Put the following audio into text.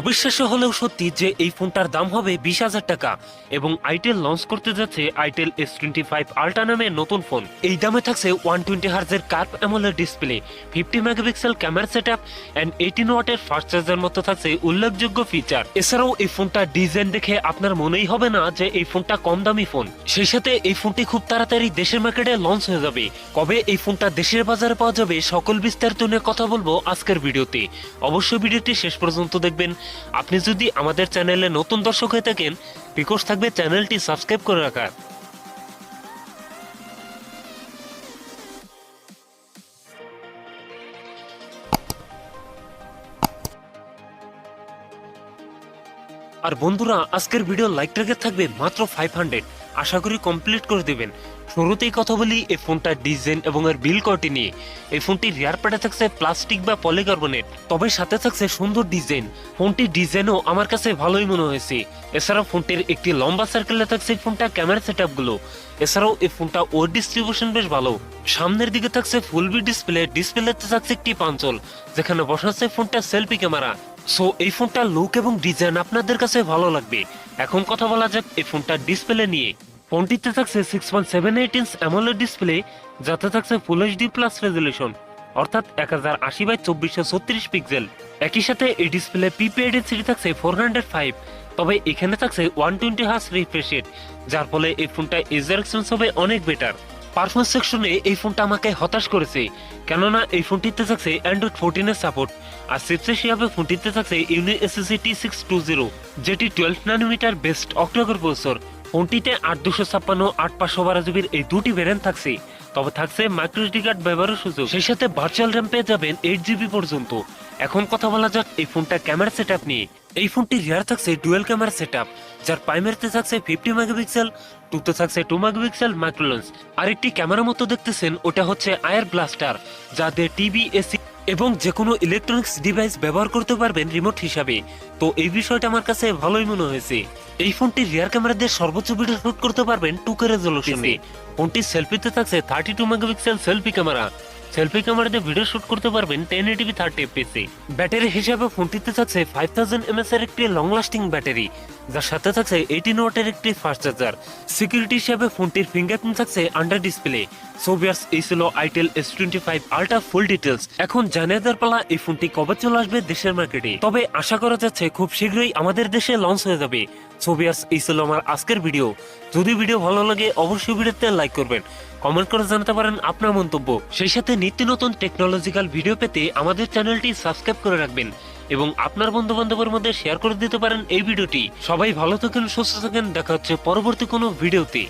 অবিশ্বাস্য হলেও সত্যি যে এই ফোনটার দাম হবে বিশ হাজার টাকা এবং আইটেল লঞ্চ করতে যাচ্ছে itel S twenty five ultra নামে নতুন ফোন। এই দামে থাকছে one twenty হার্জের curve AMOLED display, fifty megapixel camera set up and eighteen ওয়াটের ফাস্ট চার্জার মতো থাকছে উল্লেখযোগ্য ফিচার এছাড়াও এই ফোনটার ডিজাইন দেখে আপনার মনেই হবে না যে এই ফোনটা কম দামি ফোন। সেই সাথে এই ফোনটি খুব তাড়াতাড়ি দেশের মার্কেটে লঞ্চ হয়ে যাবে। কবে এই ফোনটা দেশের বাজারে পাওয়া যাবে সকল বিস্তারিত নিয়ে কথা বলব আজকের ভিডিওতে। অবশ্যই ভিডিওটি শেষ পর্যন্ত দেখবেন। আপনি যদি আমাদের চ্যানেলে নতুন দর্শক হয়ে থাকেন, রিকোয়েস্ট থাকবে চ্যানেলটি সাবস্ক্রাইব করে রাখার। আর বন্ধুরা, আজকের ভিডিও লাইক টার্গেট থাকবে মাত্র ফাইভ হান্ড্রেড আশা করি কমপ্লিট করে দেবেন। শুরুতেই কথা বলি, এই ফোনটার ডিজাইন এবং এর বিল কোয়ালিটি নিয়ে। এই ফোনটির রিয়ার প্যাডে থাকছে প্লাস্টিক বা পলিকার্বনেট, তবে সাথে থাকছে সুন্দর ডিজাইন। ফোনটির ডিজাইনও আমার কাছে ভালোই মনে হয়েছে। এছাড়াও ফোনটির একটি লম্বা সার্কেলে থাকছে এই ফোনটা ক্যামেরা সেটগুলো এছাড়াও এই ফোনটা ওর ডিস্ট্রিবিউশন বেশ ভালো। সামনের দিকে থাকছে ফুল বি ডিসপ্লে ডিসপ্লেতে থাকছে একটি পাঞ্চল, যেখানে বসাচ্ছে ফোনটা সেলফি ক্যামেরা সো এই ফোনটার লুক এবং ডিজাইন আপনাদের কাছে ভালো লাগবে। এখন কথা বলা যাক এই ফোনটার ডিসপ্লে নিয়ে। ফোনটিতে থাকছে six point seven eight inch AMOLED display যাতে থাকছে ফুল এইচডি প্লাস রেজলিউশন অর্থাৎ এক হাজার আশি বাই চব্বিশশো ছত্রিশ পিক্সেল একই সাথে এই ডিসপ্লে পিপিআই ডেন্সিটি থাকছে ফোর হান্ড্রেড ফাইভ তবে এখানে থাকছে one twenty hertz refresh rate যার ফলে এই ফোনটা ইউজার এক্সপেন্স হবে অনেক বেটার পারফরমেন্স সেকশনে এই ফোনটা আমাকে হতাশ করেছে। কেননা এই ফোনটিতে থাকছে অ্যান্ড্রয়েড ফোরটিনের সাপোর্ট আর চিপসেট হিসাবে ফোনটিতে থাকছে Unisoc T six two zero যেটি twelve nanometer best octacore processor ফোনটিতে আট দুশো ছাপ্পান্ন, আট পাঁচশো বারো জিবির এই দুটি ভ্যারিয়েন্ট থাকছে। তবে থাকছে মাইক্রোএসডি কার্ড ব্যবহারের সুযোগ। সেই সাথে ভার্চুয়াল র্যাম পেয়ে যাবেন এইট জিবি পর্যন্ত। এখন কথা বলা যাক এই ফোনটা ক্যামেরা সেট নিয়ে। এই ফোনটি রিয়ার থাকছে ডুয়েল ক্যামেরা সেট যার প্রাইমারিতে থাকছে ফিফটি মেগাপিক্সেল টুতে থাকছে টু মেগাপিক্সেল মাইক্রোলেন্স আর একটি ক্যামেরা মতো দেখতেছেন, ওটা হচ্ছে আয়ার ব্লাস্টার যাতে টিভি এসি এবং যে কোনো ইলেকট্রনিক্স ডিভাইস ব্যবহার করতে পারবেন রিমোট হিসাবে। তো এই বিষয়টা আমার কাছে ভালোই মনে হয়েছে। এই ফোনটি রিয়ার ক্যামেরা দিয়ে সর্বোচ্চ ভিডিও শুট করতে পারবেন টু কে রেজলিউশনে ফোনটির সেলফিতে থাকছে thirty two megapixel selfie camera selfie camera দিয়ে ভিডিও শুট করতে পারবেন ten eighty thirty FPS battery হিসাবে ফোনটিতে থাকছে ফাইভ থাউজেন্ড এমএস এর একটি লং লাস্টিং ব্যাটারি যার সাথে থাকছে এইটিন ওয়াটের একটি ফাস্ট চার্জার সিকিউরিটি হিসাবে ফোনটির ফিঙ্গারপ্রিন্ট থাকছে আন্ডার ডিসপ্লে সোভিয়ার্স এই ছিল itel S twenty five ultra full details এখন জানিয়ে দেওয়ার পালা, এই ফোনটি কবে চলে আসবে দেশের মার্কেটে তবে আশা করা যাচ্ছে খুব শীঘ্রই আমাদের দেশে লঞ্চ হয়ে যাবে। সোভিয়ার্স এই ছিল আমার আজকের ভিডিও যদি ভিডিও ভালো লাগে, অবশ্যই ভিডিওতে লাইক করবেন। কমেন্ট করে জানাতে পারেন আপনার মন্তব্য। সেই সাথে নিত্য নতুন টেকনোলজিক্যাল ভিডিও পেতে আমাদের চ্যানেলটি সাবস্ক্রাইব করে রাখবেন এবং আপনার বন্ধু বান্ধবের মধ্যে শেয়ার করে দিতে পারেন এই ভিডিওটি সবাই ভালো থাকেন, সুস্থ থাকেন, দেখা হচ্ছে পরবর্তী কোনো ভিডিওতে